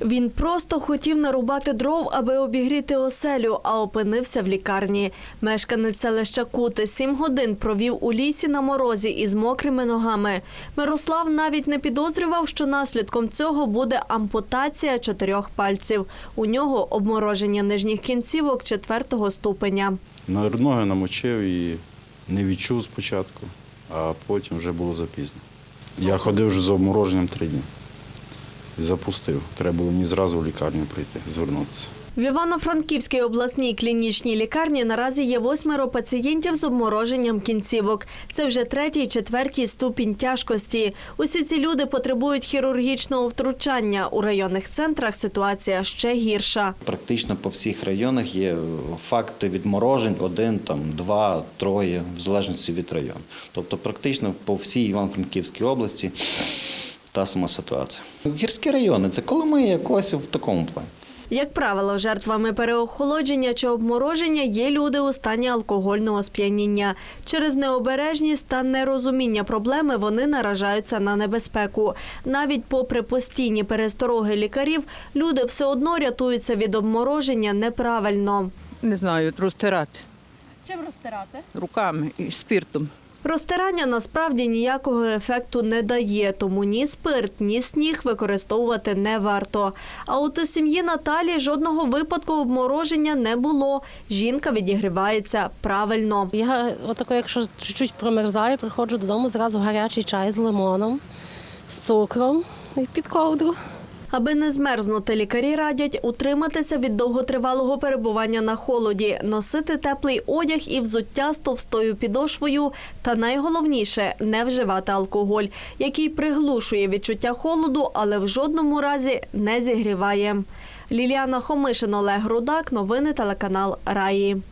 Він просто хотів нарубати дров, аби обігріти оселю, а опинився в лікарні. Мешканець селища Кути сім годин провів у лісі на морозі із мокрими ногами. Мирослав навіть не підозрював, що наслідком цього буде ампутація чотирьох пальців. У нього обмороження нижніх кінцівок четвертого ступеня. На ноги намочив і не відчув спочатку, а потім вже було запізно. Я ходив вже з обмороженням три дні. І запустив. Треба було мені зразу в лікарню прийти, звернутися. В Івано-Франківській обласній клінічній лікарні наразі є восьмеро пацієнтів з обмороженням кінцівок. Це вже третій, четвертій ступінь тяжкості. Усі ці люди потребують хірургічного втручання. У районних центрах ситуація ще гірша. Практично по всіх районах є факти відморожень один, там, два, троє, в залежності від району. Тобто практично по всій Івано-Франківській області та сама ситуація. Гірські райони це Коломия, Косів в такому плані. Як правило, жертвами переохолодження чи обмороження є люди у стані алкогольного сп'яніння. Через необережність та нерозуміння проблеми вони наражаються на небезпеку. Навіть попри постійні перестороги лікарів, люди все одно рятуються від обмороження неправильно. Не знаю, розтирати Чим розтирати? руками і спиртом. Розтирання насправді ніякого ефекту не дає, тому ні спирт, ні сніг використовувати не варто. А от у сім'ї Наталі жодного випадку обмороження не було. Жінка відігрівається правильно. Я отако, якщо чуть-чуть промерзаю, приходжу додому, зразу гарячий чай з лимоном, з цукром і під ковдру. Аби не змерзнути, лікарі радять утриматися від довготривалого перебування на холоді, носити теплий одяг і взуття з товстою підошвою. Та найголовніше не вживати алкоголь, який приглушує відчуття холоду, але в жодному разі не зігріває. Ліліана Хомишин, Олег Рудак, новини телеканал Раї.